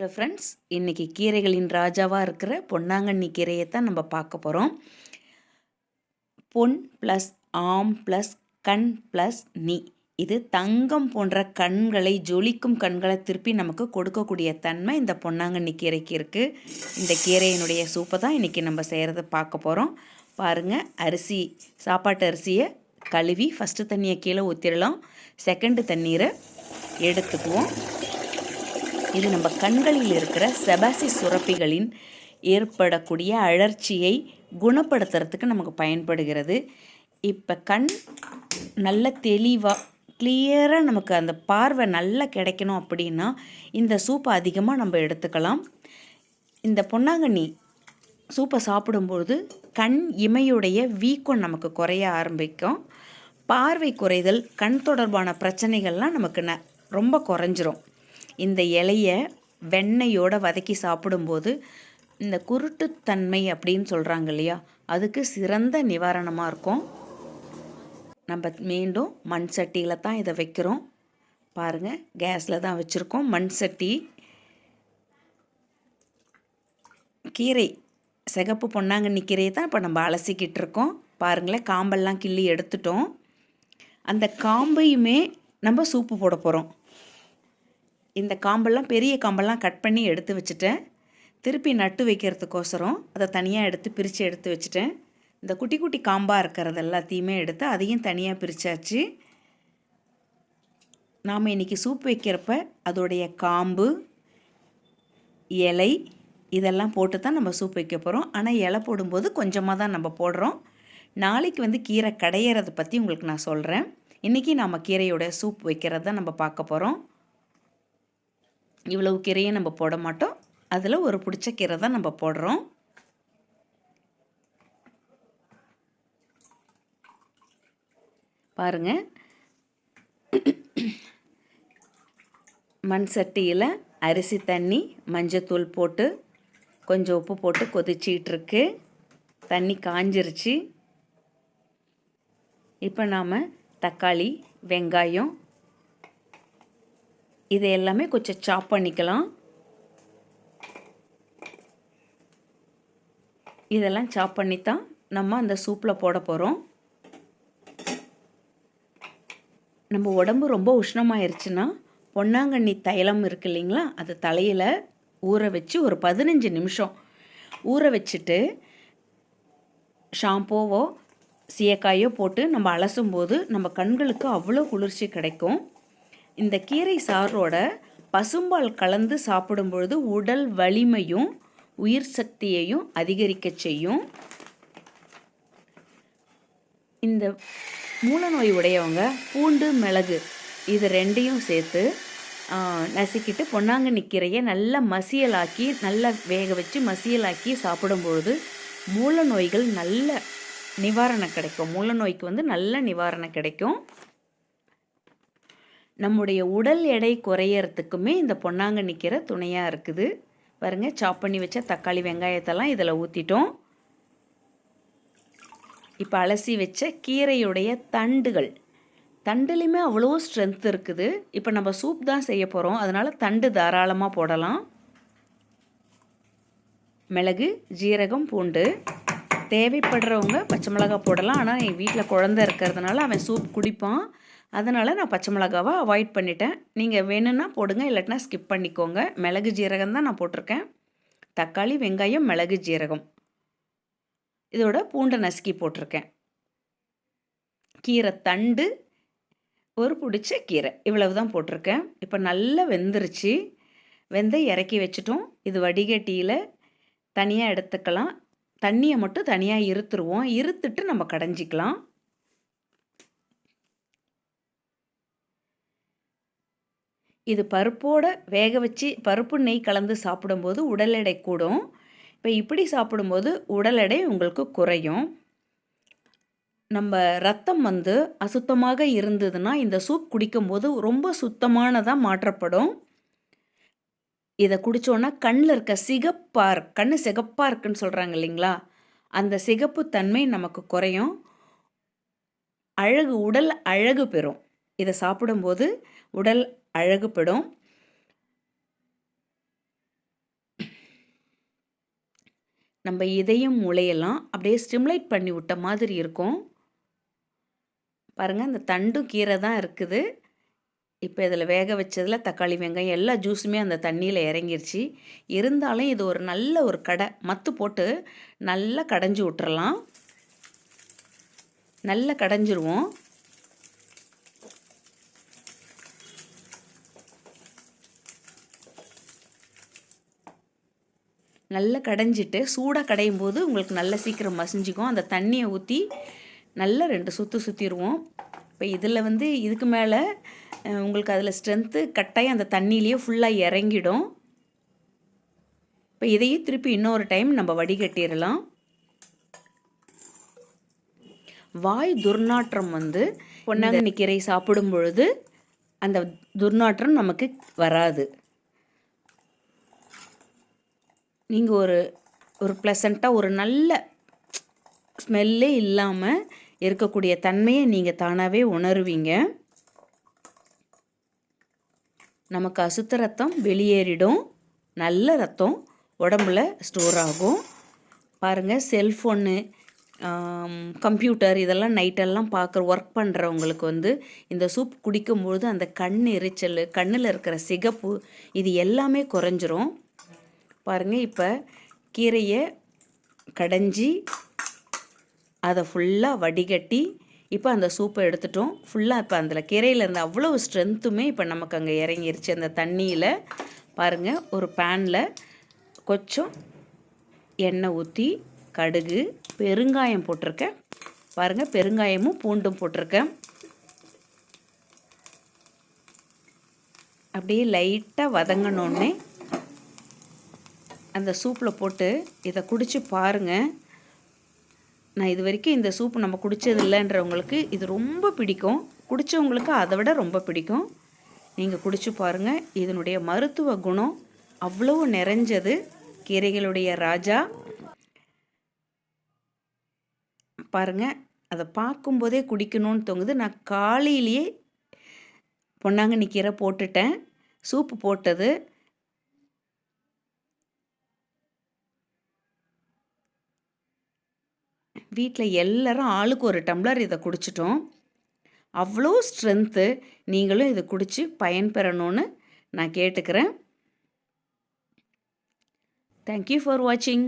Hello friends இன்றைக்கி கீரைகளின் ராஜாவாக இருக்கிற பொன்னாங்கண்ணி கீரையை தான் நம்ம பார்க்க போகிறோம் பொன் ப்ளஸ் ஆம் ப்ளஸ் கண் ப்ளஸ் நீ. இது தங்கம் போன்ற கண்களை ஜொலிக்கும் கண்களை திருப்பி நமக்கு கொடுக்கக்கூடிய தன்மை இந்த பொன்னாங்கண்ணி கீரைக்கு இருக்குது இந்த கீரையினுடைய சூப்பை தான் இன்றைக்கி நம்ம செய்கிறத பார்க்க போகிறோம் பாருங்கள் அரிசி சாப்பாட்டு அரிசியை கழுவி ஃபஸ்ட்டு தண்ணியை கீழே ஊற்றிடலாம் செகண்டு தண்ணீரை எடுத்துக்குவோம். இது நம்ம கண்களில் இருக்கிற செபாசி சுரப்பிகளின் ஏற்படக்கூடிய அழற்சியை குணப்படுத்துறதுக்கு நமக்கு பயன்படுகிறது. இப்போ கண் நல்ல தெளிவாக கிளியராக நமக்கு அந்த பார்வை நல்லா கிடைக்கணும் அப்படின்னா இந்த சூப்பை அதிகமாக நம்ம எடுத்துக்கலாம். இந்த பொன்னாங்கண்ணி சூப்பை சாப்பிடும்பொழுது கண் இமையுடைய வீக்கம் நமக்கு குறைய ஆரம்பிக்கும். பார்வை குறைதல் கண் தொடர்பான பிரச்சனைகள்லாம் நமக்கு ந ரொம்ப குறைஞ்சிரும். இந்த இலையை வெண்ணெயோடு வதக்கி சாப்பிடும்போது இந்த குருட்டுத்தன்மை அப்படின்னு சொல்கிறாங்க இல்லையா? அதுக்கு சிறந்த நிவாரணமாக இருக்கும். நம்ம மீண்டும் மண் சட்டியில் தான் இதை வைக்கிறோம். பாருங்கள் கேஸில் தான் வச்சுருக்கோம். மண் சட்டி கீரை சிகப்பு பொன்னாங்கண்ணி கீரையை தான் இப்போ நம்ம அலசிக்கிட்டு இருக்கோம். பாருங்களேன் காம்பெல்லாம் கிள்ளி எடுத்துட்டோம். அந்த காம்பையுமே நம்ம சூப்பு போட போகிறோம் இந்த காம்பெல்லாம் பெரிய காம்பெல்லாம் கட் பண்ணி எடுத்து வச்சுட்டேன். திருப்பி நட்டு வைக்கிறதுக்கோசரம் அதை தனியாக எடுத்து பிரித்து எடுத்து வச்சுட்டேன். இந்த குட்டி குட்டி காம்பாக இருக்கிறது எல்லாத்தையுமே எடுத்து அதையும் தனியாக பிரித்தாச்சு நாம் இன்றைக்கி சூப் வைக்கிறப்ப அதோடைய காம்பு இலை இதெல்லாம் போட்டு தான் நம்ம சூப் வைக்க போகிறோம் ஆனால் இலை போடும்போது கொஞ்சமாக தான் நம்ம போடுறோம். நாளைக்கு வந்து கீரை கடையிறதை பற்றி உங்களுக்கு நான் சொல்கிறேன் இன்றைக்கி நாம் கீரையோட சூப் வைக்கிறத நம்ம பார்க்க போகிறோம் இவ்வளவு கீரையும் நம்ம போட மாட்டோம். அதில் ஒரு பிடிச்ச கீரை தான் நம்ம போடுறோம். பாருங்கள் மண் சட்டியில் அரிசி தண்ணி மஞ்சத்தூள் போட்டு கொஞ்சம் உப்பு போட்டு கொதிச்சிகிட்ருக்கு தண்ணி காஞ்சிருச்சு. இப்போ நாம் தக்காளி வெங்காயம் இதை எல்லாமே கொஞ்சம் சாப் பண்ணிக்கலாம். இதெல்லாம் சாப் பண்ணி தான் நம்ம அந்த சூப்பில் போட போகிறோம் நம்ம உடம்பு ரொம்ப உஷ்ணமாயிருச்சுன்னா பொன்னாங்கண்ணி தைலம் இருக்கு இல்லைங்களா? அது தலையில் ஊற வச்சு ஒரு பதினஞ்சு நிமிஷம் ஊற வச்சுட்டு ஷாம்பூவோ சீயக்காயோ போட்டு நம்ம அலசும்போது நம்ம கண்களுக்கு அவ்வளோ குளிர்ச்சி கிடைக்கும். இந்த கீரை சாரோட பசும்பால் கலந்து சாப்பிடும் பொழுது உடல் வலிமையும் உயிர் சக்தியையும் அதிகரிக்க செய்யும். இந்த மூலநோய் உடையவங்க பூண்டு மிளகு இது ரெண்டையும் சேர்த்து நசுக்கிட்டு பொன்னாங்கண்ணி கீரையை நல்லா மசியலாக்கி நல்லா வேக வச்சு மசியலாக்கி சாப்பிடும்பொழுது மூல நோய்கள் நல்ல நிவாரணம் கிடைக்கும். மூல நோய்க்கு வந்து நல்ல நிவாரணம் கிடைக்கும். நம்முடைய உடல் எடை குறையறதுக்குமே இந்த பொன்னாங்கண்ணி கீரை துணையாக இருக்குது. பாருங்கள் சாப் பண்ணி வச்ச தக்காளி வெங்காயத்தெல்லாம் இதில் ஊற்றிட்டோம் இப்போ அலசி வச்ச கீரையுடைய தண்டுகள். தண்டுலேயுமே அவ்வளோ ஸ்ட்ரென்த் இருக்குது. இப்போ நம்ம சூப் தான் செய்ய போகிறோம் அதனால் தண்டு தாராளமாக போடலாம். மிளகு ஜீரகம் பூண்டு. தேவைப்படுறவங்க பச்சை மிளகா போடலாம். ஆனால் என் வீட்டில் குழந்த இருக்கிறதுனால அவன் சூப் குடிப்பான். அதனால் நான் பச்சை மிளகாவை அவாய்ட் பண்ணிட்டேன். நீங்கள் வேணும்னா போடுங்க இல்லாட்டினா ஸ்கிப் பண்ணிக்கோங்க. மிளகு ஜீரகம் தான் நான் போட்டிருக்கேன். தக்காளி வெங்காயம் மிளகு ஜீரகம். இதோட பூண்டை நசுக்கி போட்டிருக்கேன். கீரை தண்டு ஒரு பிடிச்ச கீரை. இவ்வளவு தான் போட்டிருக்கேன். இப்போ நல்லா வெந்துருச்சு. வெந்த இறக்கி வச்சுட்டோம். இது வடிகட்டியில் தனியாக எடுத்துக்கலாம். தண்ணியை மட்டும் தனியாக இருத்துருவோம். இருத்துட்டு நம்ம கடைஞ்சிக்கலாம். இது பருப்போட வேக வச்சு பருப்பு நெய் கலந்து சாப்பிடும்போது உடல் எடை கூடும். இப்போ இப்படி சாப்பிடும்போது உடல் எடை உங்களுக்கு குறையும். நம்ம ரத்தம் வந்து அசுத்தமாக இருந்ததுன்னா இந்த சூப் குடிக்கும்போது ரொம்ப சுத்தமானதாக மாற்றப்படும். இதை குடித்தோன்னா கண்ணில் இருக்க சிகப்பார் கண் சிகப்பாக இருக்குன்னு சொல்கிறாங்க இல்லைங்களா? அந்த சிகப்பு தன்மை நமக்கு குறையும். அழகு உடல் அழகு பெறும். இதை சாப்பிடும்போது உடல் அழகுப்படும் நம்ம இதையும் முளையெல்லாம் அப்படியே ஸ்டிம்லைட் பண்ணி விட்ட மாதிரி இருக்கும். பாருங்கள் அந்த தண்டும் கீரை தான் இருக்குது. இப்போ இதில் வேக வச்சதில் தக்காளி வெங்காயம் எல்லா ஜூஸுமே அந்த தண்ணியில் இறங்கிருச்சு. இருந்தாலும் இது ஒரு நல்ல ஒரு கடை மத்து போட்டு நல்லா கடைஞ்சி விட்டுறலாம். நல்லா கடைஞ்சிருவோம். நல்லா கடைஞ்சிட்டு சூடாக கடையும் போது உங்களுக்கு நல்லா சீக்கிரம் மசிஞ்சிக்கும். அந்த தண்ணியை ஊற்றி நல்லா ரெண்டு சுற்று சுற்றிடுவோம் இப்போ இதில் வந்து இதுக்கு மேலே உங்களுக்கு அதில் ஸ்ட்ரென்த்து கட்டாயம் அந்த தண்ணியிலேயே ஃபுல்லாக இறங்கிடும். இப்போ இதையும் திருப்பி இன்னொரு டைம் நம்ம வடிகட்டிடலாம் வாய் துர்நாற்றம் வந்து பொன்னாங்கண்ணி கீரை சாப்பிடும் பொழுது அந்த துர்நாற்றம் நமக்கு வராது. நீங்கள் ஒரு ஒரு ப்ளசண்ட்டாக ஒரு நல்ல ஸ்மெல்லே இல்லாமல் இருக்கக்கூடிய தன்மையை நீங்கள் தானாகவே உணருவீங்க. நமக்கு அசுத்த ரத்தம் வெளியேறிடும். நல்ல ரத்தம் உடம்புல ஸ்டோர் ஆகும். பாருங்கள் செல்ஃபோனு கம்ப்யூட்டர் இதெல்லாம் நைட்டெல்லாம் பார்க்குற ஒர்க் பண்ணுறவங்களுக்கு வந்து இந்த சூப் குடிக்கும்பொழுது அந்த கண் எரிச்சல் கண்ணில் இருக்கிற சிகப்பு இது எல்லாமே குறைஞ்சிரும். பாருங்கள் இப்போ கீரையை கடைஞ்சி அதை ஃபுல்லாக வடிகட்டி இப்போ அந்த சூப்பை எடுத்துட்டோம். ஃபுல்லாக இப்போ அதில் கீரையில் இருந்த அவ்வளோ ஸ்ட்ரென்த்துமே இப்போ நமக்கு அங்கே இறங்கிருச்சு. அந்த தண்ணியில் பாருங்கள் ஒரு பேனில் கொஞ்சம் எண்ணெய் ஊற்றி கடுகு பெருங்காயம் போட்டிருக்கேன். பாருங்கள் பெருங்காயமும் பூண்டும் போட்டிருக்கேன். அப்படியே லைட்டாக வதங்கினோடனே அந்த சூப்பில் போட்டு இதை குடித்து பாருங்கள் நான் இது வரைக்கும் இந்த சூப் நம்ம குடித்ததில்லைன்றவங்களுக்கு இது ரொம்ப பிடிக்கும். குடித்தவங்களுக்கு அதை விட ரொம்ப பிடிக்கும். நீங்கள் குடித்து பாருங்கள் இதனுடைய மருத்துவ குணம் அவ்வளவு நிறைஞ்சது. கீரைகளுடைய ராஜா. பாருங்கள் அதை பார்க்கும்போதே குடிக்கணும்னு தோங்குது நான் காலையிலேயே பொன்னாங்கண்ணி கீரை போட்டுட்டேன். சூப்பு போட்டது. வீட்டில் எல்லோரும் ஆளுக்கு ஒரு டம்ளர் இதை குடிச்சிட்டோம். அவ்வளோ ஸ்ட்ரென்த்து நீங்களும் இதை குடித்து பயன்பெறணும்னு நான் கேட்டுக்கிறேன். தேங்க்யூ ஃபார் வாட்சிங்